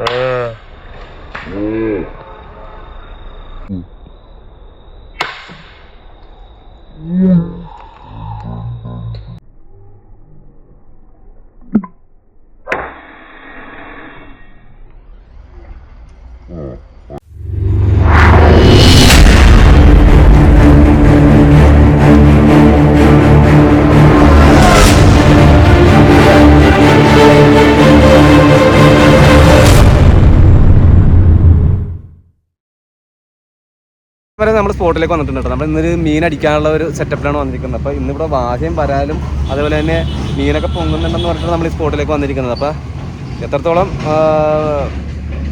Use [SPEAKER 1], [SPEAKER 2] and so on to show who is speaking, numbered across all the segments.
[SPEAKER 1] Ah. വരെ നമ്മൾ സ്പോട്ടിലേക്ക് വന്നിട്ടുണ്ട് നമ്മൾ ഇന്നൊരു മീൻ അടിക്കാനുള്ള ഒരു സെറ്റപ്പിലാണ് വന്നിരിക്കുന്നത്. അപ്പോൾ ഇന്നിവിടെ വാഹയും വരാലും അതുപോലെ തന്നെ മീനൊക്കെ പൊങ്ങുന്നുണ്ടെന്ന് പറഞ്ഞിട്ട് നമ്മൾ ഈ സ്പോട്ടിലേക്ക് വന്നിരിക്കുന്നത്. അപ്പോൾ എത്രത്തോളം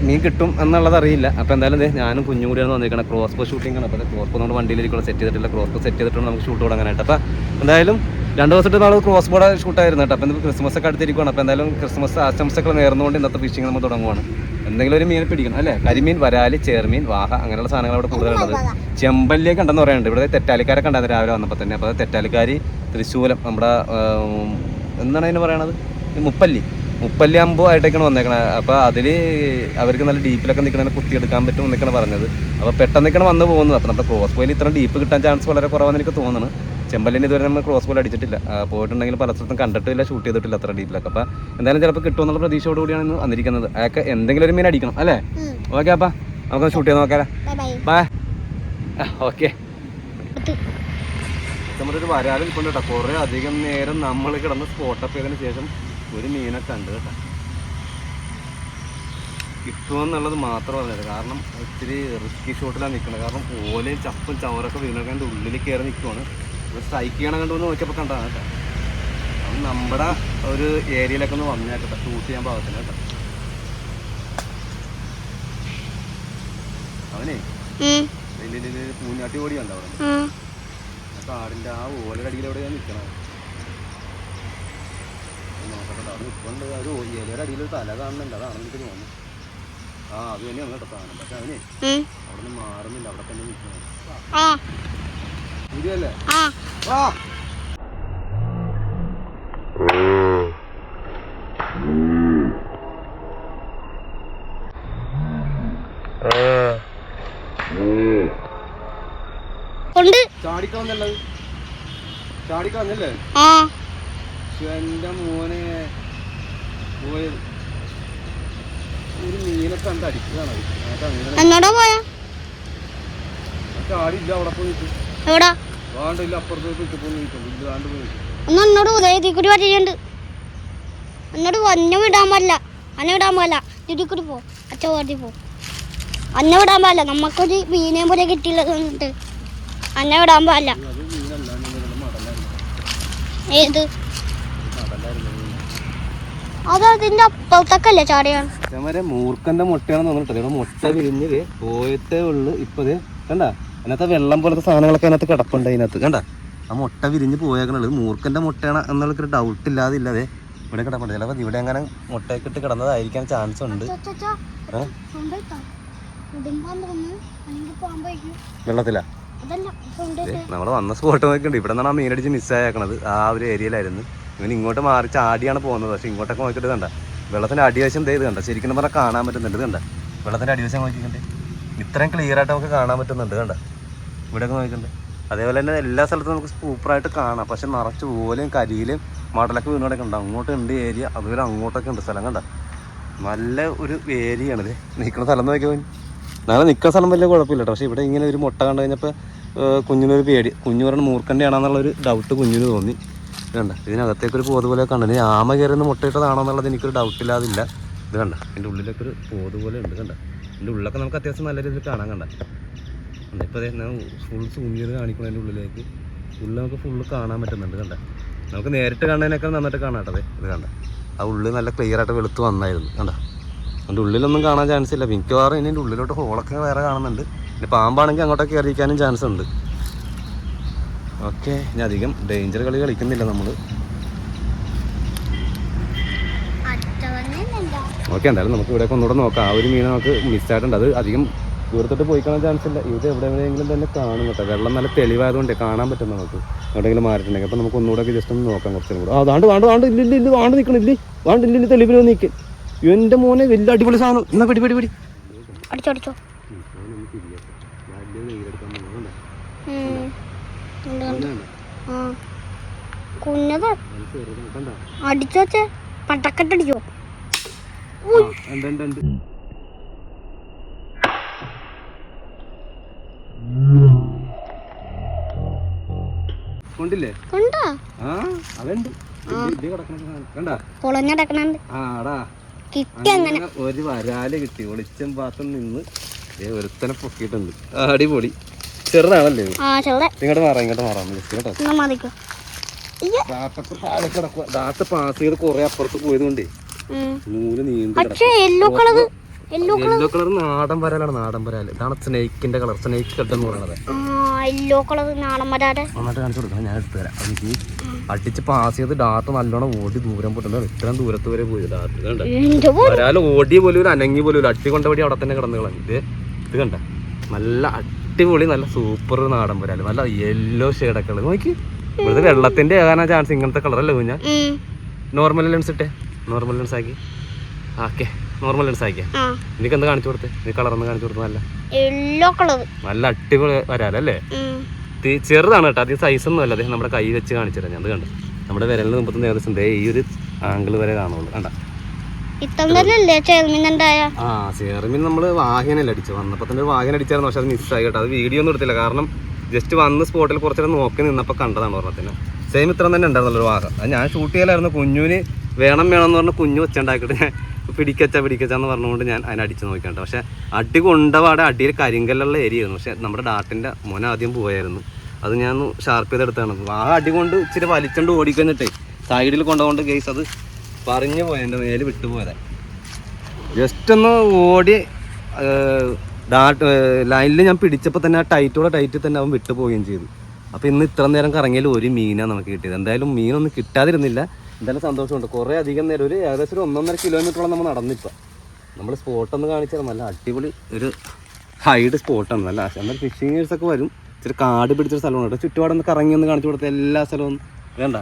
[SPEAKER 1] മീൻ കിട്ടും എന്നുള്ളത് അറിയില്ല. അപ്പോൾ എന്തായാലും ഞാനും കുഞ്ഞും കൂടിയാണ് വന്നിരിക്കുന്നത് ക്രോസ് ബോ ഷൂട്ടിംഗ് ആണ്. അപ്പോൾ ക്രോസ് ബോ നമ്മുടെ വണ്ടിയിലേക്കുള്ള സെറ്റ് ചെയ്തിട്ടില്ല. ക്രോസ് ബോ സെറ്റ് ചെയ്തിട്ടുണ്ട് നമുക്ക് ഷൂട്ട് തുടങ്ങാനായിട്ട്. അപ്പോൾ എന്തായാലും രണ്ട് ദിവസത്തെ നമ്മൾ ക്രോസ് ബോർഡ് ഷൂട്ടായിരുന്നു കേട്ടോ. അപ്പോൾ ക്രിസ്മസ് ഒക്കെ അടുത്തിരിക്കുകയാണ് അപ്പോൾ എന്തായാലും ക്രിസ്മസ് ആശംസകൾ നേർന്നുകൊണ്ട് ഇന്നത്തെ ഫിഷിംഗ് നമ്മൾ തുടങ്ങുവാണ്. എന്തെങ്കിലും ഒരു മീൻ പിടിക്കണം അല്ലേ? കരിമീൻ വരാൽ ചേർമീൻ വാഹ അങ്ങനെയുള്ള സാധനങ്ങൾ അവിടെ കൂടുതലുള്ളത്. ചെമ്പല്ലിയൊക്കെ ഉണ്ടെന്ന് പറയുന്നുണ്ട്. ഇവിടെ തെറ്റാലിക്കാരൊക്കെ ഉണ്ടായിരുന്നു രാവിലെ വന്നപ്പോൾ തന്നെ. അപ്പോൾ തെറ്റാലിക്കാരി തൃശ്ശൂലം നമ്മുടെ എന്താണ് അതിന് പറയണത്? മുപ്പല്ലി. മുപ്പല്ലി അമ്പോ ആയിട്ടൊക്കെയാണ് വന്നേക്കണത് അപ്പോൾ അതിൽ അവർക്ക് നല്ല ഡീപ്പിലൊക്കെ നിൽക്കണ കുത്തിയെടുക്കാൻ പറ്റും എന്നൊക്കെയാണ് പറഞ്ഞത്. അപ്പോൾ പെട്ടെന്നൊക്കെയാണ് വന്ന് പോകുന്നത് അപ്പോൾ നമ്മുടെ ക്രോസ് ബോയിൽ ഇത്ര ഡീപ്പ് കിട്ടാൻ ചാൻസ് വളരെ കുറവാണെന്ന് എനിക്ക് തോന്നുന്നു. ചെമ്പല്ലിന് ഇതുവരെ നമ്മൾ ക്രോസ് ബോൾ അടിച്ചിട്ടില്ല. പോയിട്ടുണ്ടെങ്കിൽ പല സ്ഥലത്തും കണ്ടിട്ടില്ല ഷൂട്ട് ചെയ്തിട്ടില്ല അത്ര ഡീപ്പിലൊക്കെ അപ്പോൾ എന്തായാലും ചിലപ്പോൾ കിട്ടുമെന്നുള്ള പ്രതീക്ഷയോട് കൂടിയാണ് ഇന്ന് വന്നിരിക്കുന്നത്. അതൊക്കെ എന്തെങ്കിലും ഒരു മീൻ അടിക്കണം അല്ലേ? ഓക്കെ അപ്പാ. നമുക്ക് ഷൂട്ട് ചെയ്ത് നോക്കാം
[SPEAKER 2] ബൈ
[SPEAKER 1] ഓക്കെ. നമ്മുടെ ഒരു വരാലും കൊണ്ടിട്ടാ കേട്ടോ. കുറേ അധികം നേരം നമ്മൾ കിടന്ന് സ്പോട്ടപ്പ് ചെയ്തതിന് ശേഷം ഒരു മീനൊക്കെ ഉണ്ട് കേട്ടോ. കിട്ടുമെന്നുള്ളത് മാത്രം പറഞ്ഞത്. കാരണം ഒത്തിരി റിസ്കി ഷോട്ടിലാണ് നിൽക്കുന്നത് കാരണം ഓലയും ചപ്പും ചവറൊക്കെ വീണൊക്കെ അതിന്റെ ഉള്ളിൽ കയറി നിൽക്കുവാണ് ഒരു സ്ട്രൈക്ക് ചെയ്യണം കണ്ടു എന്ന് നോക്കിയപ്പോൾ കണ്ടതാണ് കേട്ടോ. അത് നമ്മുടെ ഒരു ഏരിയയിലൊക്കെ ഒന്ന് വന്നേക്കട്ടെ ഷൂട്ട് ചെയ്യാൻ പാകത്തിന് കേട്ടോ. അവനെ വലിയ പൂഞ്ഞാട്ടി ഓടിയുണ്ട് അവിടെ ആ കാടിന്റെ ആ ഓലയുടെ അടിയിൽ എവിടെയാണ് നിൽക്കണത് നോക്കട്ടെ ചാടിക്കാന്നല്ലേ നിൽക്കുന്നുണ്ട് ഒരു ഇലയുടെ അടിയിൽ ഒരു തല കാണുന്നുണ്ട് അതാണ് എനിക്ക് തോന്നുന്നു ആ. അത് തന്നെയാണ് കേട്ടോ സാധനം പക്ഷെ അവനെ അവിടെ നിന്ന് മാറുന്നില്ല അവിടെ തന്നെ നിൽക്കണം
[SPEAKER 2] ആ.
[SPEAKER 1] ശരിയല്ലേ
[SPEAKER 2] ആ.
[SPEAKER 1] എന്റെ മോനെ പോയത് ഒരു മീനെ കണ്ട് അടിക്കുകയാണ്
[SPEAKER 2] എന്നോടാ പോയാ
[SPEAKER 1] ചാടിയില്ല അവിടെ പോയി
[SPEAKER 2] എവിടാ?
[SPEAKER 1] വേണ്ടില്ല അപ്പുറത്ത് പോയി നിൽക്കും പോയി നിൽക്കും ഇല്ലാണ്ട് പോയി.
[SPEAKER 2] ഒന്ന് എന്നോട് ഉദയത്തിൽ കൂടി എന്നോട് അന്നെ വിടാൻ പാടില്ല. അന്നെ വിടാൻ പാടില്ല. ഇതിൽ പോ അച്ഛ വേണ്ടി പോ. അന്ന വിടാൻ പാടില്ല. നമുക്കൊരു മീനെ പോലെ കിട്ടിയിട്ടുണ്ട് അന്ന വിടാൻ പാടില്ല. ഏത്. അത് അതിന്റെ അപ്പുറത്തൊക്കെ ചാടിയാണ്
[SPEAKER 1] ഇതേമാതിരി മൂർക്കന്റെ മുട്ടയാണെന്ന് തോന്നിട്ട് ഇവിടെ മുട്ട വിരിഞ്ഞത് പോയത്തേ ഉള്ളു. ഇപ്പത് കണ്ട? അതിനകത്ത് വെള്ളം പോലത്തെ സാധനങ്ങളൊക്കെ അതിനകത്ത് കിടപ്പുണ്ട് അതിനകത്ത്. കണ്ട? ആ മുട്ട വിരിഞ്ഞ് പോയേക്കണുള്ളത് മൂർക്കന്റെ മുട്ടയാണ് എന്നുള്ളൊരു ഡൗട്ട് ഇല്ലാതെ ഇല്ലാതെ ഇവിടെ കിടപ്പുണ്ട്. ചിലപ്പോൾ ഇവിടെ അങ്ങനെ മുട്ടയൊക്കെ ഇട്ട് കിടന്നതായിരിക്കാൻ ചാൻസ് ഉണ്ട്? വെള്ളത്തിലാ? നമ്മൾ വന്ന സ്പോട്ട് നോക്കിണ്ട് ഇവിടെ നിന്നാണ് ആ മീനടിച്ച് മിസ്സായേക്കണത് ആ ഒരു ഏരിയയിലായിരുന്നു ഇവൻ ഇങ്ങോട്ട് മാറി ചാടിയാണ് പോകുന്നത്. പക്ഷെ ഇങ്ങോട്ടൊക്കെ നോക്കിയിട്ട് കണ്ട. വെള്ളത്തിന്റെ അടിവശം ഇത് കണ്ട. ശരിക്കും പറഞ്ഞാൽ കാണാൻ പറ്റുന്നുണ്ട് കണ്ട. വെള്ളത്തിന്റെ അടിവശം നോക്കിക്കണ്ടേ. ഇത്രയും ക്ലിയർ ആയിട്ട് നമുക്ക് കാണാൻ പറ്റുന്നുണ്ട് കണ്ട. ഇവിടെയൊക്കെ നോക്കിക്കണ്ട്. അതേപോലെ തന്നെ എല്ലാ സ്ഥലത്തും നമുക്ക് സൂപ്പറായിട്ട് കാണാം. പക്ഷെ നിറച്ച് ഓലയും കരിയിലും മടലൊക്കെ വീണോടൊക്കെ ഉണ്ട് അങ്ങോട്ട് ഉണ്ട് ഏരിയ അതുപോലെ അങ്ങോട്ടൊക്കെ ഉണ്ട് സ്ഥലം കണ്ട. നല്ല ഒരു ഏരിയയാണ് ഇത് നിൽക്കുന്ന സ്ഥലം നോക്കിയാൽ നാളെ നിൽക്കുന്ന സ്ഥലം വലിയ കുഴപ്പമില്ല പക്ഷേ ഇവിടെ ഇങ്ങനെ ഒരു മുട്ട കണ്ടു കഴിഞ്ഞപ്പോൾ കുഞ്ഞിനൊരു പേടി. കുഞ്ഞു പറഞ്ഞ മൂർക്കന്റെ ഡൗട്ട് കുഞ്ഞിന് തോന്നി. കണ്ട ഇതിനകത്തേക്കൊരു പോത് പോലെ കണ്ടു. ഇനി ആമ കയറുന്ന മുട്ടയിട്ടതാണോ എന്നുള്ളത് എനിക്കൊരു ഡൗട്ട് ഇല്ലാതില്ല. ഇത് കണ്ട? ഇതിന്റെ ഉള്ളിലൊക്കെ ഒരു പോത് പോലെ ഉണ്ട്. കണ്ട? ഇതിന്റെ ഉള്ളൊക്കെ നമുക്ക് അത്യാവശ്യം നല്ല രീതിയിൽ കാണാൻ കണ്ട? ഇപ്പോൾ അതെ ഞാൻ ഫുൾ സൂം ചെയ്ത് കാണിക്കണം അതിന്റെ ഉള്ളിലേക്ക് ഉള്ളിൽ നമുക്ക് ഫുള്ള് കാണാൻ പറ്റുന്നുണ്ട്. കണ്ട? നമുക്ക് നേരിട്ട് കാണാനൊക്കെ നന്നായിട്ട് കാണാട്ടെ ഇത് കണ്ട? ആ ഉള്ളിൽ നല്ല ക്ലിയർ ആയിട്ട് വെളുത്ത് വന്നായിരുന്നു. കണ്ട? അതിന്റെ ഉള്ളിലൊന്നും കാണാൻ ചാൻസ് ഇല്ല. മിക്കവാറും ഇനി ഉള്ളിലോട്ട് ഹോളൊക്കെ വേറെ കാണുന്നുണ്ട്. പിന്നെ പാമ്പാണെങ്കിൽ അങ്ങോട്ടൊക്കെ കയറിയിരിക്കാനും ചാൻസ് ഉണ്ട്. ഓക്കെ ഇനി അധികം ഡേഞ്ചർ കളി കളിക്കുന്നില്ല നമ്മൾ ഓക്കെ എന്തായാലും നമുക്ക് ഇവിടെ ഒന്നുകൂടെ നോക്കാം. ആ ഒരു മീനെ നമുക്ക് മിസ്സായിട്ടുണ്ട് അത് അധികം ദൂരത്തോട്ട് പോയി കാണാൻ ചാൻസ് ഇല്ല. ഇത് എവിടെയെങ്കിലും തന്നെ കാണും കേട്ടോ. വെള്ളം നല്ല തെളിവായതുകൊണ്ട് കാണാൻ പറ്റും നമുക്ക്. എവിടെയെങ്കിലും മാറിയിട്ടുണ്ടെങ്കിൽ. അപ്പോൾ നമുക്ക് ഒന്നുകൂടെ ജസ്റ്റ് ഒന്ന് നോക്കാം കുറച്ചും കൂടെ. ആ വാണ്ട് വാണ്ട് വാണ്ട് ഇല്ല ഇല്ല വാണ്ട് നിൽക്കണം ഇല്ല. വാണ്ട് ഇല്ല ഇല്ല തെളിവിൽ നിൽക്കും എന്റെ മോനെ വലിയ അടിപൊളി സാധനം. എന്നാ പിടി പിടി പിടി.
[SPEAKER 2] അടിച്ചോ അടിച്ചോ ഉം. ഉണ്ട്, ഉണ്ട്. ആ കുഞ്ഞത് അടിച്ചോച്ചേ പട്ടക്കെട്ടടിച്ചോ.
[SPEAKER 1] കൊണ്ടില്ലേ?
[SPEAKER 2] കണ്ടാ?
[SPEAKER 1] ആ അതുണ്ട്. ഒരു വരാൽ കിട്ടി. ഒളിച്ചം പാത്രം നിന്ന് ഒരുത്തനെ പൊക്കിയിട്ടുണ്ട്. അടിപൊളി. ചെറുതാണല്ലേ?
[SPEAKER 2] ആ ചെറുതെ.
[SPEAKER 1] ഇങ്ങോട്ട് മാറാം ഇങ്ങോട്ട് മാറാം. കേട്ടോ.
[SPEAKER 2] മതിക്കോ?
[SPEAKER 1] താഴെ കിടക്കുക ദാത്ത പാസ് ചെയ്ത് കുറെ അപ്പുറത്ത് പോയത് കൊണ്ടേ
[SPEAKER 2] ഉം.
[SPEAKER 1] നൂൽ
[SPEAKER 2] പക്ഷേ യെല്ലോ കളർ യെല്ലോ
[SPEAKER 1] കളർ നാടൻ വരാലാണ് നാടൻ വരാൽ. ഇതാണ് സ്നേക്കിന്റെ കളർ സ്നേക്ക് കട്ടെന്ന്
[SPEAKER 2] പറയണത് യെല്ലോ കളർ നാടൻ വരാതെ.
[SPEAKER 1] നന്നായിട്ട് കാണിച്ചു കൊടുക്കണം ഞാൻ എടുത്തു തരാം. എനിക്ക് അടിച്ച് പാസ് ചെയ്ത് ഡാത്ത നല്ലോണം ഓടി ദൂരം പോയിട്ടുണ്ട് ഇത്രയും ദൂരത്ത് വരെ പോയി ഡാത്ത് കണ്ട? ഒരാൾ ഓടിയ പോലും ഒരു അനങ്ങി പോലും. അട്ടി കൊണ്ട വടി അവിടെ തന്നെ കിടന്നു കളഞ്ഞു. ഇത് ഇത് കണ്ട? നല്ല അടിപൊളി നല്ല സൂപ്പർ നാടൻ വരാൽ നല്ല യെല്ലോ ഷെയ്ഡൊക്കെ ഉള്ളത്. നോക്കി. ഇവിടുത്തെ വെള്ളത്തിന്റെ ഏകാനാ ചാൻസ് ഇങ്ങനത്തെ കളറല്ലേ കുഞ്ഞ. നോർമൽ ലെൻസ് ഇട്ടേ. നോർമൽ ലെൻസ് ആക്കി. ഓക്കെ നോർമൽ ലെൻസ് ആക്കിയാ. നിനക്ക് എന്താ കാണിച്ചു കൊടുത്ത്? നീ കളർ ഒന്ന് കാണിച്ചു കൊടുത്തു നല്ല.
[SPEAKER 2] യെല്ലോ കളർ
[SPEAKER 1] നല്ല അടിപൊളി വരാലല്ലേ ചെറുതാണ് കേട്ടോ. അധികം സൈസ് ഒന്നും അല്ല. അദ്ദേഹം നമ്മുടെ കൈ വെച്ച് കാണിച്ചു തരാം. ഞാൻ അത് കണ്ടു. നമ്മുടെ വിരലിന് മുമ്പത്തുനിന്ന് ഏകദേശം ദേ ഈ ഒരു ആംഗിൾ വരെ കാണുള്ളൂ കണ്ട.
[SPEAKER 2] ഇത്തം തന്നെയല്ലേ ചെറുമിനുണ്ടായ
[SPEAKER 1] ആ ചെയർമിൻ നമ്മൾ വാഹനല്ലേ അടിച്ചു. വന്നപ്പോൾ തന്നെ വാഹന അടിച്ചായിരുന്നു പക്ഷെ അത് മിസ്സായി കേട്ടോ. അത് വീഡിയോ ഒന്നും എടുത്തില്ല. കാരണം ജസ്റ്റ് വന്ന് സ്പോട്ടിൽ കുറച്ച് നേരം നോക്കി നിന്നപ്പോൾ കണ്ടതാണ് ഓർമ്മത്തിന്. സെയിം ഇത്ര തന്നെ ഉണ്ടായിരുന്നല്ലോ ഒരു വാഹനം. അത് ഞാൻ ഷൂട്ട് ചെയ്യലായിരുന്നു. കുഞ്ഞുവിന് വേണം വേണം എന്ന് പറഞ്ഞ കുഞ്ഞു വെച്ചുണ്ടാക്കിയിട്ട് ഞാൻ പിടിക്കച്ച പിടിക്കച്ച എന്ന് പറഞ്ഞുകൊണ്ട് ഞാൻ അതിനെ അടിച്ച് നോക്കിയിട്ട് പക്ഷെ അടി കൊണ്ടപാടെ അടിയിൽ കരിങ്കല്ലുള്ള ഏരിയ ആയിരുന്നു. പക്ഷെ നമ്മുടെ ഡാട്ടിന്റെ മോൻ ആദ്യം പോയായിരുന്നു. അത് ഞാൻ ഷാർപ്പ് ചെയ്തെടുത്താണ്. ആ അടി കൊണ്ട് ഇച്ചിരി വലിച്ചോണ്ട് ഓടിക്കഴിഞ്ഞിട്ടേ സൈഡിൽ കൊണ്ടുകൊണ്ട് ഗെയ്സ് അത് പറഞ്ഞു പോയ എന്റെ മേൽ വിട്ടുപോയതാ. ജസ്റ്റ് ഒന്ന് ഓടി ലൈനിൽ ഞാൻ പിടിച്ചപ്പോൾ തന്നെ ആ ടൈറ്റോടെ ടൈറ്റിൽ തന്നെ അവൻ വിട്ടു പോവുകയും ചെയ്തു. അപ്പോൾ ഇന്ന് ഇത്ര നേരം കറങ്ങിയാൽ ഒരു മീനാണ് നമുക്ക് കിട്ടിയത്. എന്തായാലും മീനൊന്നും കിട്ടാതിരുന്നില്ല. എന്തായാലും സന്തോഷമുണ്ട്. കുറേ അധികം നേരം ഒരു ഏകദേശം ഒരു ഒന്നൊന്നര കിലോമീറ്ററോളം നമ്മൾ നടന്നിപ്പോൾ നമ്മൾ സ്പോട്ടൊന്ന് കാണിച്ചാൽ നല്ല അടിപൊളി ഒരു ഹൈഡ് സ്പോട്ടാണ് നല്ല എന്നാൽ ഫിഷിങ്ങേഴ്സൊക്കെ വരും. ഇച്ചിരി കാട് പിടിച്ചൊരു സ്ഥലമാണ്. കേട്ടോ ചുറ്റുപാടൊന്ന് കറങ്ങി ഒന്ന് കാണിച്ചു കൊടുത്ത എല്ലാ സ്ഥലവും വേണ്ട.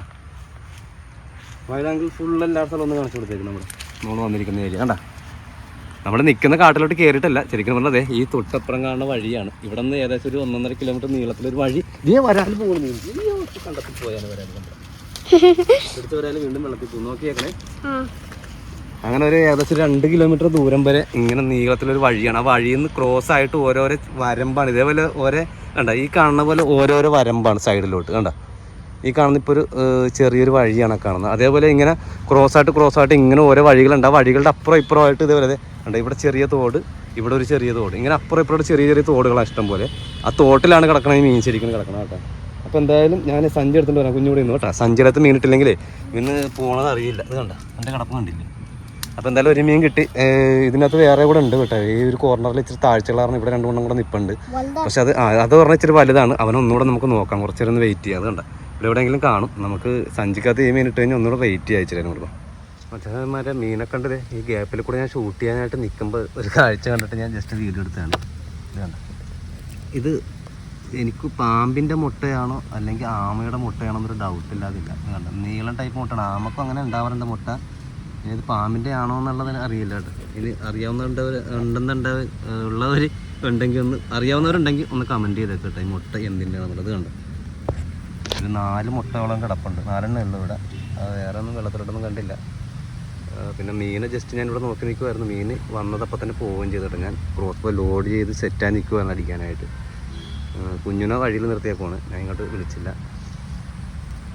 [SPEAKER 1] വയലാങ്കിൽ ഫുൾ എല്ലാ സ്ഥലവും ഒന്ന് കാണിച്ചു കൊടുത്തേക്കും നമ്മൾ നമ്മൾ വന്നിരിക്കുന്ന ഏരിയ കണ്ട? നമ്മൾ നിൽക്കുന്ന കാട്ടിലോട്ട് കയറിയിട്ടല്ല ശരിക്കും പറഞ്ഞത് ഈ തൊട്ടപ്പുറം കാണുന്ന വഴിയാണ്. ഇവിടെ നിന്ന് ഏകദേശം ഒരു ഒന്നൊന്നര കിലോമീറ്റർ നീളത്തിലൊരു വഴി. ഇതേ വരാൻ പോകുന്നു കണ്ടത്തിൽ പോയാലും എടുത്ത് വരാൽ വീണ്ടും വെള്ളത്തിൽ പോകും നോക്കിയേക്കണേ. അങ്ങനെ ഒരു ഏകദേശം രണ്ട് കിലോമീറ്റർ ദൂരം വരെ ഇങ്ങനെ നീളത്തിലൊരു വഴിയാണ്. ആ വഴിയിൽ നിന്ന് ക്രോസ് ആയിട്ട് ഓരോരോ വരമ്പാണ്. ഇതേപോലെ ഓരോ കണ്ട ഈ കാണുന്ന പോലെ ഓരോരോ വരമ്പാണ് സൈഡിലോട്ട് കണ്ട? ഈ കാണുന്ന ഇപ്പോൾ ഒരു ചെറിയൊരു വഴിയാണ് കാണുന്നത്. അതേപോലെ ഇങ്ങനെ ക്രോസ് ആയിട്ട് ക്രോസ് ആയിട്ട് ഇങ്ങനെ ഓരോ വഴികളുണ്ട്. ആ വഴികളുടെ അപ്പുറം ഇപ്പുറമായിട്ട് ഇതേപോലെ ഉണ്ട് ഇവിടെ ചെറിയ തോട് ഇവിടെ ഒരു ചെറിയ തോട്. ഇങ്ങനെ അപ്പുറം ഇപ്പുറം ചെറിയ ചെറിയ തോടുകളാണ് ഇഷ്ടം പോലെ. ആ തോട്ടിലാണ് കിടക്കണത് മീൻ ശരിക്കും കിടക്കണം കേട്ടോ. അപ്പോൾ എന്തായാലും ഞാൻ സഞ്ചി എടുത്തിട്ട് വരാം കുഞ്ഞുകൂടി ഇന്ന് കേട്ടോ. സഞ്ചി എടുത്ത് മീൻ ഇട്ടില്ലെങ്കിലേ ഇന്ന് പോകണത് അറിയില്ല. ഇത് കണ്ട? എന്റെ കിടപ്പ് കണ്ടില്ലേ? അപ്പോൾ എന്തായാലും ഒരു മീൻ കിട്ടി. ഇതിനകത്ത് വേറെ കൂടെ ഉണ്ട് കേട്ടോ. ഈ ഒരു കോർണറിൽ ഇച്ചിരി താഴ്ചകളാണ് ഇവിടെ രണ്ടു മൂന്നും കൂടെ നിൽപ്പുണ്ട് പക്ഷെ അത് അത് പറഞ്ഞാൽ ഇച്ചിരി വലുതാണ്. അവനൊന്നുകൂടെ നമുക്ക് നോക്കാം. കുറച്ചേരൊന്ന് വെയിറ്റ് ചെയ്യാം. അത് കണ്ട? ഇവിടെ എവിടെയെങ്കിലും കാണും. നമുക്ക് സഞ്ചിക്കകത്ത് ഈ മീൻ ഇട്ട് കഴിഞ്ഞാൽ ഒന്നുകൂടെ വെയിറ്റ് അയച്ചിരുന്നു കൊടുക്കും മറ്റേ മീനെ കണ്ടത് ഈ ഗ്യാപ്പിൽ കൂടെ ഞാൻ ഷൂട്ട് ചെയ്യാനായിട്ട് നിൽക്കുമ്പോൾ ഒരു കാഴ്ച കണ്ടിട്ട് ഞാൻ ജസ്റ്റ് വീഡിയോ എടുത്തതാണ്. ഇത് എനിക്ക് പാമ്പിന്റെ മുട്ടയാണോ അല്ലെങ്കിൽ ആമയുടെ മുട്ടയാണോ എന്നൊരു ഡൗട്ട് ഇല്ലാതില്ല. നീളം ടൈപ്പ് മുട്ടയാണ്. ആമക്കും അങ്ങനെ ഉണ്ടാവാറുണ്ട് മുട്ട. ഇനി ഇത് പാമ്പിന്റെ ആണോ എന്നുള്ളത് അറിയില്ല കേട്ടോ. ഇനി അറിയാവുന്നവർ ഉണ്ടെന്നുണ്ടാവ ഉള്ളവർ ഉണ്ടെങ്കിൽ ഒന്ന് അറിയാവുന്നവരുണ്ടെങ്കിൽ ഒന്ന് കമന്റ് ചെയ്തേക്കട്ടെ ഈ മുട്ട എന്തിന്റെ ആണെന്നുള്ളത് കണ്ടോ? ഒരു നാല് മുട്ടയോളം കിടപ്പുണ്ട്. നാലെണ്ണ ഉള്ളു ഇവിടെ. വേറെ ഒന്നും വെള്ളത്തിലോട്ടൊന്നും കണ്ടില്ല. പിന്നെ മീനെ ജസ്റ്റ് ഞാൻ ഇവിടെ നോക്കി നിൽക്കുമായിരുന്നു മീൻ വന്നതപ്പോൾ തന്നെ പോവുകയും ചെയ്തിട്ട് ഞാൻ ക്രോസ് ബോ ലോഡ് ചെയ്ത് സെറ്റാൻ നിൽക്കുമായിരുന്നു അടിക്കാനായിട്ട്. കുഞ്ഞിനെ വഴിയിൽ നിർത്തിയേക്കുവാണ് ഞാൻ ഇങ്ങോട്ട് വിളിച്ചില്ല.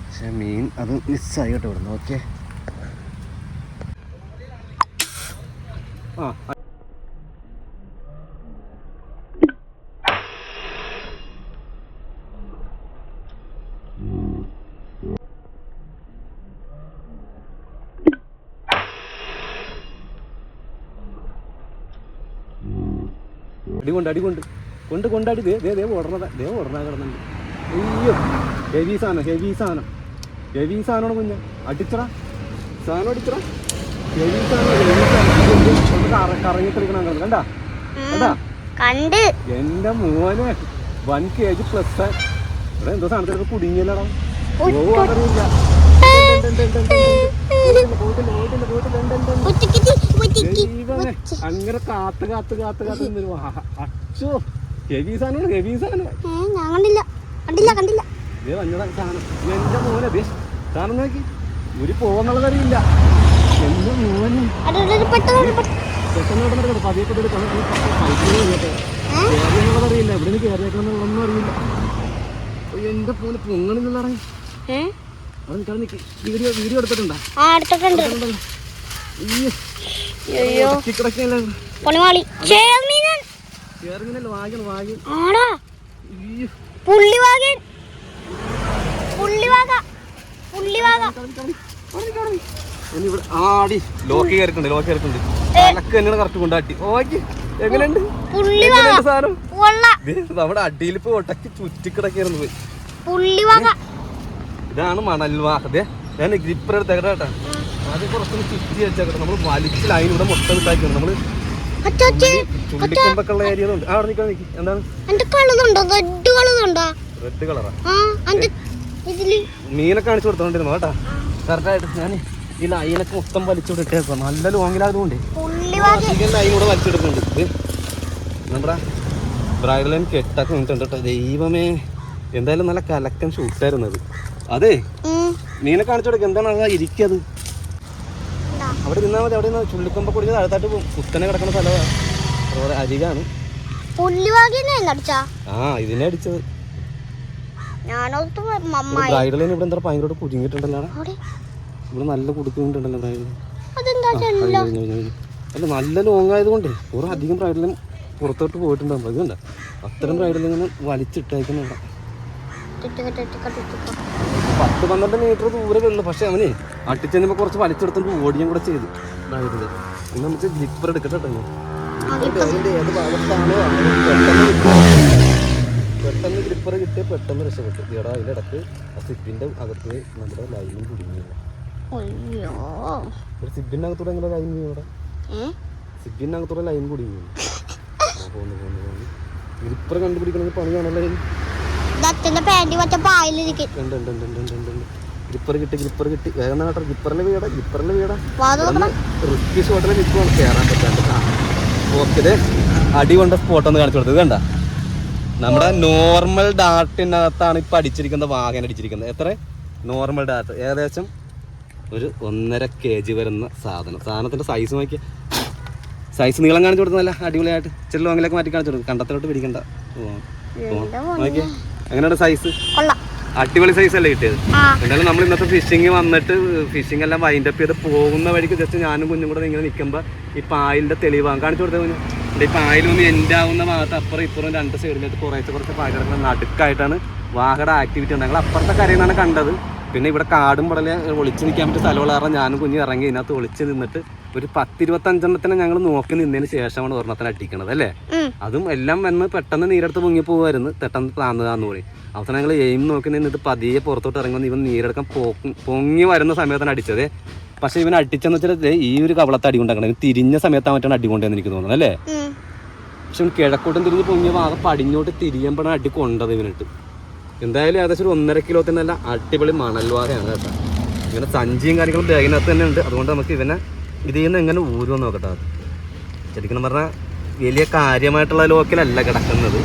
[SPEAKER 1] പക്ഷേ മീൻ അത് മിസ്സായി കേട്ടോ ഇവിടെ ഓക്കെ ആ അടി കൊണ്ട് അടി കൊണ്ട് കൊണ്ട് കൊണ്ടടി. ദേ ദേ ദേവ് ഉടനെ ദേ ഓടണ കിടന്നുണ്ട്. അയ്യോ. ഹെവി സാധനം ഹെവി സാധനം. ഹെവി സാധനമാണ് കുഞ്ഞ്. അടിച്ചറ സാധനം അടിച്ചറ ഹെവി സാധനം ഹെവി സാധനം. കറങ്ങി കളിക്കണം കിടന്ന് കണ്ടാ? കണ്ടാ?
[SPEAKER 2] കണ്ട്?
[SPEAKER 1] എന്റെ മോനെ. വൺ കെ ജി പ്ലസ് ഇവിടെ എന്തോ സാധനത്തിൽ കുടുങ്ങിയല്ലടാ. പോയിട്ടില്ല അങ്ങനെ കാത്ത് കാത്ത് കാത്ത് കാത്ത് അച്ചോ ഹെവി സാധനമാണ് ഹെവി സാധനം.
[SPEAKER 2] കണ്ടില്ല. കണ്ടില്ല കണ്ടില്ല.
[SPEAKER 1] ഇതേ വഞ്ഞട സാധനം. എന്റെ മോനെ ദേ സാധനം നോക്കി. ഒരു പോകുന്നുള്ളത് അറിയില്ല എന്റെ മോനെ?
[SPEAKER 2] പെട്ടെന്ന്
[SPEAKER 1] പതിയെ? കയറിയെന്നുള്ളത് അറിയില്ല എവിടെ നിന്ന് അറിയില്ല. എന്റെ പോലെ
[SPEAKER 2] പൊങ്ങണെന്നുള്ള
[SPEAKER 1] അവിടെ നിൽക്കി വീഡിയോ വീഡിയോ എടുത്തിട്ടുണ്ടോ?
[SPEAKER 2] അയ്യോ. പൊളിമാളി. ചേർമീനൻ ആടാ. പുള്ളിവാകൻ പുള്ളിവാക പുള്ളിവാക
[SPEAKER 1] ഇവിടെ ആടി. ലോക്കി ലോക്കി കറക്റ്റ് കൊണ്ടാട്ടി. ഓക്കെ എങ്ങനെയുണ്ട്?
[SPEAKER 2] പുള്ളിവാക
[SPEAKER 1] സാധനം? നമ്മുടെ അടിയിൽ ഇപ്പൊ ഒട്ടക്ക് ചുറ്റിക്കിടക്കായിരുന്നു പോയി. ഇതാണ് മണൽവാഹ അതെ ഞാൻ ഗ്രിപ്പർ എടുത്തേക്കട്ടെ കുറച്ചൊന്ന് ചുറ്റി വെച്ചേക്കട്ടെ. നമ്മൾ വലിച്ച് ലൈൻ ഇവിടെ മൊത്തം ഇട്ടാക്കിയാണ് നമ്മൾ ഏരിയ അവിടെ നിൽക്കാൻ നിൽക്കി എന്താണ്?
[SPEAKER 2] റെഡ്
[SPEAKER 1] കളറാ മീനെ കാണിച്ചു കൊടുത്തോണ്ടിരുന്നു കേട്ടാ. കറക്റ്റായിട്ട് ഞാൻ ഈ ലൈനൊക്കെ മൊത്തം വലിച്ചുകൊണ്ട് ഇട്ടേക്കുക നല്ല ലോങ്ങിലായതുകൊണ്ട് അധികം ലൈൻ കൂടെ വലിച്ചെടുക്കുന്നുണ്ട് ഇത് നമ്മുടെ ബ്രൈഡൽ ലൈൻ കെട്ടൊക്കെ നിന്നിട്ടുണ്ട് കേട്ടോ. ദൈവമേ. എന്തായാലും നല്ല കലക്കൻ ഷൂട്ടായിരുന്നു അത്. അതെ. മീനെ കാണിച്ചു കൊടുക്കുക എന്താണ് അതാ ഇരിക്കത്. അവിടെ നിന്നാൽ മതി അവിടെ നിന്ന് ചുള്ളിക്കൊമ്പ കുടിച്ച് താഴത്തായിട്ട് പോകും. കുത്തനെ കിടക്കുന്ന സ്ഥലമാണ് അതുപോലെ അരികാണ്. ആ ഇതിനെ അടിച്ചത്. ഇവിടെ എന്താ ഭയങ്കര ഇവിടെ നല്ല കുടുക്കുന്നുണ്ടല്ലോ അല്ല നല്ല ലോങ് ആയതുകൊണ്ട് കുറെ അധികം ബ്രൈഡലും പുറത്തോട്ട് പോയിട്ടുണ്ടാകും അത് കണ്ട? അത്തരം ബ്രൈഡൽ ഇങ്ങനെ വലിച്ചിട്ടേക്കുന്ന ഇവിടെ പത്ത് പന്ത്രണ്ട് മീറ്റർ ദൂരെ ഉള്ളു പക്ഷെ അവന് അട്ടിച്ചെന്നപ്പോ കുറച്ച് വലിച്ചെടുത്തിട്ട് ഓടിയും കൂടെ ചെയ്തു. ബ്രൈഡൽ ഇനി നമുക്ക് ജിപ്പർ എടുക്കട്ടെ കേട്ടോ. പെട്ടെന്ന് ഗ്രിപ്പർ കിട്ടിയ പെട്ടെന്ന് രക്ഷപ്പെട്ടു. ഇവിടെ അതിന്റെ ഇടയ്ക്ക് ആ സിപ്പിന്റെ അകത്ത് നമ്മുടെ ലൈനും കുടുങ്ങി ഒരു സിബിന്റെ അകത്തൂടെ എങ്ങനെ ലൈൻ ഇവിടെ സിബിന്റെ അകത്തൂടെ ലൈൻ കുടുങ്ങി ആ, പോന്നു പോന്നു പോന്നു. ഗ്രിപ്പർ കണ്ടുപിടിക്കണമെങ്കിൽ പണിയാണല്ലോ? ഉണ്ട് ഉണ്ട് ഉണ്ട് ഉണ്ട് ഉണ്ട് ഗ്രിപ്പർ കിട്ടി ഗ്രിപ്പർ കിട്ടി. വേഗം കേട്ടോ ഗ്രിപ്പറിന്റെ വീടാ ഗ്രിപ്പറിന്റെ വീടാ. റിസ്കി ഷോട്ടിൽ നിൽക്കുവാണ് കയറാൻ പറ്റാണ്ട്. ഓക്കെ അടി കൊണ്ട സ്പോട്ട് ഒന്ന് കാണിച്ചു കൊടുത്തത്. കണ്ട? നമ്മുടെ നോർമൽ ഡാട്ടിനകത്താണ് ഇപ്പൊ അടിച്ചിരിക്കുന്നത് വാഹനം അടിച്ചിരിക്കുന്നത്. എത്ര? നോർമൽ ഡാട്ട് ഏകദേശം ഒരു ഒന്നര കെ ജി വരുന്ന സാധനം. സാധനത്തിന്റെ സൈസ് നോക്കി സൈസ് നീളം കാണിച്ചു കൊടുത്തതല്ല അടിപൊളിയായിട്ട്. ചെറിയ ലോങ്ങിലേക്ക് മാറ്റി കാണിച്ചു കൊടുക്കും കണ്ടത്തിലോട്ട് പിടിക്കണ്ട. ഓ, ഓ. നോക്കിയേ. എങ്ങനെയാണ് സൈസ്
[SPEAKER 2] കൊള്ളാം.
[SPEAKER 1] അടിപൊളി സൈസ് അല്ലേ കിട്ടിയത്? എന്തായാലും നമ്മൾ ഇന്നത്തെ ഫിഷിങ് വന്നിട്ട് ഫിഷിംഗ് എല്ലാം വൈൻഡ് അപ്പ് ചെയ്ത് പോകുന്ന വഴിക്ക് ജസ്റ്റ് ഞാനും കുഞ്ഞും കൂടെ ഇങ്ങനെ നിൽക്കുമ്പോൾ ഈ പായലിന്റെ തെളിവാണ് കാണിച്ചു കൊടുത്തത് കുഞ്ഞു. ഈ പായലൊന്ന് എൻഡ് ആവുന്ന ഭാഗത്ത് അപ്പുറം ഇപ്പുറം രണ്ട് സൈഡിലായിട്ട് കുറേശ്ശെ കുറച്ച് പായ കിടക്കുന്ന നടുക്കായിട്ടാണ് വാഹയുടെ ആക്ടിവിറ്റി ഉണ്ട് ഞങ്ങൾ അപ്പുറത്തെ കരയിൽ നിന്നാണ് കണ്ടത്. പിന്നെ ഇവിടെ കാടും പടലെ ഒളിച്ച് നിൽക്കാൻ പറ്റിയ സ്ഥലമുള്ള കാരണം ഞാനും കുഞ്ഞു ഇറങ്ങി ഇതിനകത്ത് ഒളിച്ച് നിന്നിട്ട് ഒരു പത്തിരുപത്തഞ്ചെണ്ണത്തിനെ ഞങ്ങൾ നോക്കി നിന്നതിന് ശേഷമാണ് ഒരെണ്ണത്തിന് അടിക്കണത് അല്ലേ? അതും എല്ലാം വന്ന് പെട്ടെന്ന് നീരെടുത്ത് പൊങ്ങി പോകുമായിരുന്നു പെട്ടെന്ന് താന്നതാന്ന് പോയി. അവസാനം ഞങ്ങൾ എയിം നോക്കി നിന്നിട്ട് പതിയെ പുറത്തോട്ട് ഇറങ്ങുന്ന ഇവൻ നീരെടുക്കാൻ പൊങ്ങി- വരുന്ന സമയത്താണ് അടിച്ചത്. പക്ഷെ ഇവൻ അടിച്ചെന്ന് വെച്ചാൽ ഈ ഒരു കവളത്തെ അടി കൊണ്ടാക്കണം തിരിഞ്ഞ സമയത്താണ് മറ്റാണ് അടി കൊണ്ടെന്ന് എനിക്ക് തോന്നുന്നത് അല്ലേ. പക്ഷെ കിഴക്കോട്ടും തിരിഞ്ഞ് പൊങ്ങിയ ഭാഗം പടിഞ്ഞോട്ട് തിരിയുമ്പോഴാണ് അടി കൊണ്ടത് ഇവനിട്ട്. എന്തായാലും ഏകദേശം ഒരു ഒന്നര കിലോ നല്ല അടിപൊളി മണൽവാഹയാണ് കേട്ടോ. ഇങ്ങനെ സഞ്ചിയും കാര്യങ്ങളും ബാഗിനകത്ത് തന്നെ ഉണ്ട്. അതുകൊണ്ട് നമുക്ക് ഇവനെ ഇതിൽ നിന്ന് എങ്ങനെ ഊരുമെന്ന് നോക്കട്ടെ. അത് ശരിക്കും പറഞ്ഞാൽ വലിയ കാര്യമായിട്ടുള്ള ലോക്കിലല്ല കിടക്കുന്നത്.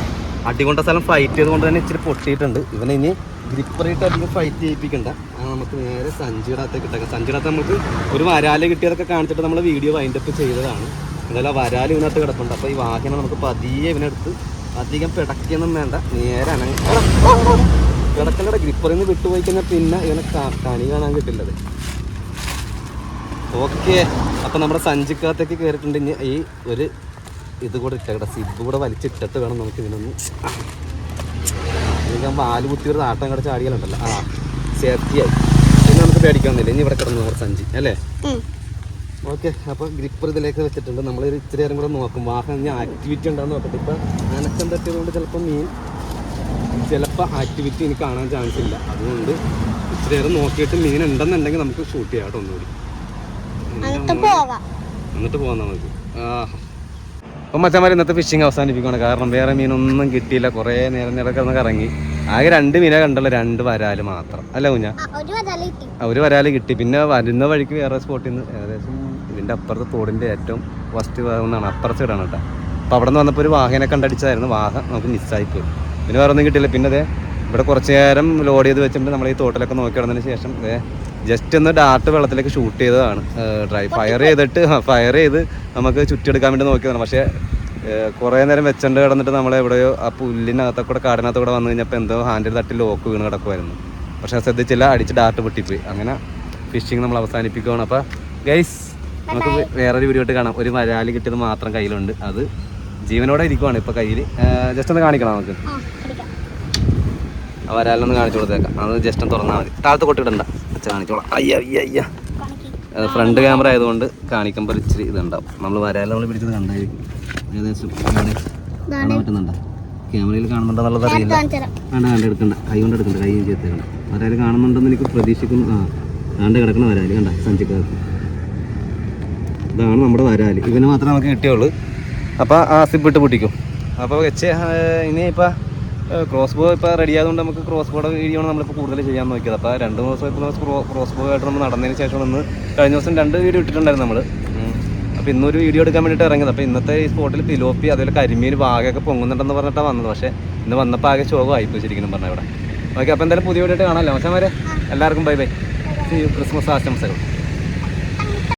[SPEAKER 1] അടികൊണ്ട സ്ഥലം ഫൈറ്റ് ചെയ്തുകൊണ്ട് തന്നെ ഇച്ചിരി പൊട്ടിയിട്ടുണ്ട്. ഇവനെ ഇനി ഗ്രിപ്പറായിട്ട് അധികം ഫൈറ്റ് ചെയ്യിപ്പിക്കണ്ട. നമുക്ക് നേരെ സഞ്ചിയുടെ അകത്തേക്ക് ഇട്ടേക്കാം. സഞ്ചിയുടെ അകത്ത് നമുക്ക് ഒരു വരാൽ കിട്ടിയതൊക്കെ കാണിച്ചിട്ട് നമ്മൾ വീഡിയോ വൈൻഡപ്പ് ചെയ്തതാണ്. എന്തായാലും ആ വരാൽ ഇതിനകത്ത് കിടപ്പുണ്ട്. അപ്പോൾ ഈ വാഹനം നമുക്ക് പതിയെ ഇവനെടുത്ത് അധികം പിടക്കൊന്നും വേണ്ട. നേരെ അനങ്ങ ഗ്രിപ്പറിൽ നിന്ന് വിട്ടുപോയി പിന്നെ ഇവനെ കണി കാണാൻ കിട്ടില്ലത്. ഓക്കെ. അപ്പം നമ്മുടെ സഞ്ചിക്കകത്തേക്ക് കയറിയിട്ടുണ്ട് ഇനി ഈ ഒരു ഇത് കൂടെ ഇട്ടേക്കട്ടെ സിബ് കൂടെ വലിച്ചിട്ടിട്ട് വേണം നമുക്ക് ഇതിനൊന്ന് എനിക്കാകുമ്പോൾ ആൽ കുത്തി ഒരു ആട്ടം കടച്ച് ആടിയാലുണ്ടല്ലോ. ആ സേഫ്റ്റിയായി. പിന്നെ നമുക്ക് പേടിക്കാവുന്നില്ല ഇനി ഇവിടെ കിടന്നു സഞ്ചി അല്ലേ. ഓക്കെ അപ്പോൾ ഗ്രിപ്പർ ഇതിലേക്ക് വെച്ചിട്ടുണ്ട്. നമ്മൾ ഇച്ചിരി നേരം കൂടെ നോക്കും. വാഹനം ഞാൻ ആക്ടിവിറ്റി ഉണ്ടാകുന്ന നോക്കട്ടെ. ഇപ്പോൾ അനക്കം തട്ടിയതുകൊണ്ട് ചിലപ്പോൾ മീൻ ചിലപ്പോൾ ആക്ടിവിറ്റി എനിക്ക് കാണാൻ ചാൻസ് ഇല്ല. അതുകൊണ്ട് ഇച്ചിരി നേരം നോക്കിയിട്ട് മീൻ ഉണ്ടെന്നുണ്ടെങ്കിൽ നമുക്ക് ഷൂട്ട് ചെയ്യാം കേട്ടോ ഒന്നുകൂടി.
[SPEAKER 2] എന്നിട്ട് പോകാം
[SPEAKER 1] എന്നിട്ട് പോകാം നമുക്ക്. അപ്പം മച്ചന്മാർ ഇന്നത്തെ ഫിഷിങ് അവസാനിപ്പിക്കുകയാണ് കാരണം വേറെ മീനൊന്നും കിട്ടിയില്ല. കുറേ നേരം നേരം കിടന്ന് കറങ്ങി. ആകെ രണ്ട് മീനെ കണ്ടുള്ള. രണ്ട് വരാൽ മാത്രം. അല്ല കുഞ്ഞ?
[SPEAKER 2] ഒരു വരാൽ കിട്ടി.
[SPEAKER 1] പിന്നെ വരുന്ന വഴിക്ക് വേറെ സ്പോട്ടിൽ നിന്ന് ഇതിന് അപ്പുറത്ത് തോടിന്റെ ഏറ്റവും വസ്റ്റ് ഭാഗം എന്നാണ് അപ്പുറത്ത് സൈഡാണ് കേട്ടോ. അപ്പോൾ അവിടെ നിന്ന് വന്നപ്പോൾ ഒരു വാഹനെ കണ്ടടിച്ചായിരുന്നു. വാഹനം നമുക്ക് മിസ്സായിപ്പോയി പിന്നെ വേറെ ഒന്നും കിട്ടിയില്ല. പിന്നെ അതെ ഇവിടെ കുറച്ച് നേരം ലോഡ് ചെയ്ത് വെച്ചിട്ട് നമ്മൾ ഈ തോട്ടിലൊക്കെ നോക്കി കിടന്നതിന് ശേഷം ജസ്റ്റ് ഒന്ന് ഡാർട്ട് വെള്ളത്തിലേക്ക് ഷൂട്ട് ചെയ്തതാണ്. ഡ്രൈ ഫയർ ചെയ്തിട്ട് ഫയർ ചെയ്ത് നമുക്ക് ചുറ്റിയെടുക്കാൻ വേണ്ടി നോക്കിയതാണ്. പക്ഷേ കുറേ നേരം വെച്ചണ്ട് കിടന്നിട്ട് നമ്മൾ എവിടെയോ ആ പുല്ലിനകത്തൊക്കെ കൂടെ കാടിനകത്ത് കൂടെ വന്നു കഴിഞ്ഞപ്പോൾ എന്തോ ഹാൻഡിൽ തട്ടി ലോക്ക് വീണ് കിടക്കുമായിരുന്നു പക്ഷേ ശ്രദ്ധിച്ചില്ല. അടിച്ച് ഡാർട്ട് പൊട്ടിപ്പോയി. അങ്ങനെ ഫിഷിങ് നമ്മൾ അവസാനിപ്പിക്കുകയാണ് അപ്പോൾ ഗൈസ് നമുക്ക് വേറൊരു വീഡിയോ ആയിട്ട് കാണാം. ഒരു വരാൽ കിട്ടിയത് മാത്രം കയ്യിലുണ്ട്. അത് ജീവനോടെ ഇരിക്കുവാണ് ഇപ്പൊ കയ്യിൽ ജസ്റ്റ് ഒന്ന് കാണിക്കണം നമുക്ക്?
[SPEAKER 2] ആ
[SPEAKER 1] കാണിച്ചു കൊടുത്തേക്കാം. അത് ജസ്റ്റ് ഒന്ന് തുറന്നാൽ മതി. താഴത്ത് കൊട്ടിടണ്ട. അച്ഛൻ കാണിച്ചോളാം. അയ്യ അയ്യ അയ്യ. ഫ്രണ്ട് ക്യാമറ ആയതുകൊണ്ട് കാണിക്കുമ്പോൾ ഇച്ചിരി ഇതുണ്ടാവും. നമ്മൾ വരാൽ നമ്മൾ പിടിച്ചത് കണ്ടായിരിക്കും. ഏകദേശം കാണാൻ പറ്റുന്നുണ്ടോ? ക്യാമറയിൽ കാണുന്നുണ്ടോ എന്നുള്ളത് അറിയില്ല. കണ്ട കണ്ട് എടുക്കണ്ട. കൈ കൊണ്ട് എടുക്കണ്ട. കൈ ചേർത്തേക്കണ്ട വരാൽ കാണുന്നുണ്ടെന്ന് എനിക്ക് പ്രതീക്ഷിക്കുന്നു. ആ കണ്ട് കിടക്കണ വരാൽ കണ്ട സഞ്ചിക്കകത്ത്. ഇതാണ് നമ്മുടെ വരാൽ. ഇവന് മാത്രമേ നമുക്ക് കിട്ടിയുള്ളൂ. അപ്പോൾ ആ സിപ്പ് ഇട്ട് പൊട്ടിക്കും. അപ്പോൾ വെച്ച് ഇനി ഇപ്പോൾ ക്രോസ് ബോ ഇപ്പോൾ റെഡി ആയതുകൊണ്ട് നമുക്ക് ക്രോസ് ബോയുടെ വീഡിയോ ആണ് നമ്മളിപ്പോൾ കൂടുതൽ ചെയ്യാൻ നോക്കിയത്. അപ്പോൾ രണ്ട് ദിവസം ഇപ്പോൾ ക്രോസ് ബോ ആയിട്ട് നമ്മൾ നടന്നതിന് ശേഷം ഒന്ന് കഴിഞ്ഞ ദിവസം രണ്ട് വീഡിയോ ഇട്ടിട്ടുണ്ടായിരുന്നു നമ്മൾ അപ്പോൾ ഇന്നൊരു വീഡിയോ എടുക്കാൻ വേണ്ടിയിട്ട് ഇറങ്ങിയത്. അപ്പോൾ ഇന്നത്തെ ഈ സ്പോട്ടിൽ പിലോപ്പി അതുപോലെ കരിമീൻ വാഗയൊക്കെ പൊങ്ങുന്നുണ്ടെന്ന് പറഞ്ഞിട്ടാണ് വന്നത്. പക്ഷേ ഇന്ന് വന്നപ്പോൾ ആകെ ശോകമായിപ്പോയി ശരിക്കും പറഞ്ഞാൽ ഇവിടെ. ഓക്കെ അപ്പോൾ എന്തായാലും പുതിയ വീഡിയോ ആയിട്ട് കാണാമല്ലോ മച്ചാമാരെ എല്ലാവർക്കും ബൈ ബൈ ക്രിസ്മസ് ആശംസകൾ.